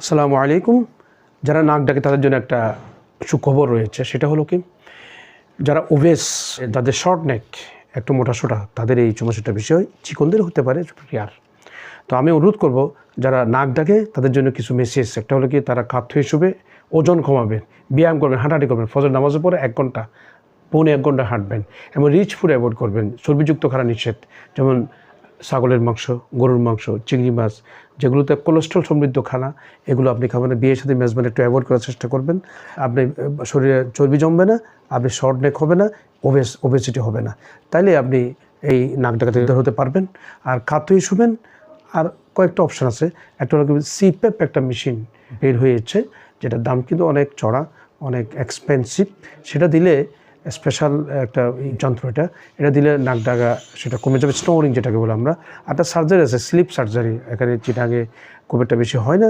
আসসালামু আলাইকুম। যারা নাক ডাকে তাদের জন্য একটা সুখবর রয়েছে, সেটা হলো কি, যারা ওবেস, যাদের শর্ট নেক, একটু মোটা সোটা, তাদের এই সমস্যাটা বিষয় চিকনদের হতে পারে, রিয়ার। তো আমি অনুরোধ করব, যারা নাক ডাকে তাদের জন্য কিছু মেসেজ একটা হলো কি, তারা খাদ্য হিসেবে ওজন কমাবেন, ব্যায়াম করবেন, হাঁটাহাঁটি করবেন, ফজর নামাজের পরে এক ঘণ্টা, পৌনে এক ঘণ্টা হাঁটবেন, এবং রিচ ফুড অ্যাভয়েড করবেন, চর্বিযুক্ত খানা নিষেধ, যেমন ছাগলের মাংস, গরুর মাংস, চিংড়ি মাছ, যেগুলোতে কোলেস্ট্রল সমৃদ্ধ খানা, এগুলো আপনি খাবেন। বিয়ের সাথে মেজবান একটু অ্যাভয়েড করার চেষ্টা করবেন। আপনি শরীরে চর্বি জমবে না, আপনি শর্ট নেক হবে না ওবেস ওবেসিটি হবে না। তাইলে আপনি এই নাক ডাকাতে উদ্ধার হতে পারবেন। আর খাদ্যই শুবেন। আর কয়েকটা অপশান আছে। একটা হলো সিপ্যাপ একটা মেশিন বের হয়েছে, যেটার দাম কিন্তু অনেক চড়া, অনেক এক্সপেন্সিভ সেটা দিলে স্পেশাল একটা এই যন্ত্র এটা। এটা দিলে নাক ডাকা সেটা কমে যাবে স্নোরিং যেটাকে বলে আমরা। আর একটা সার্জারি আছে স্লিপ সার্জারি এখানে চিটাগে খুব একটা বেশি হয় না।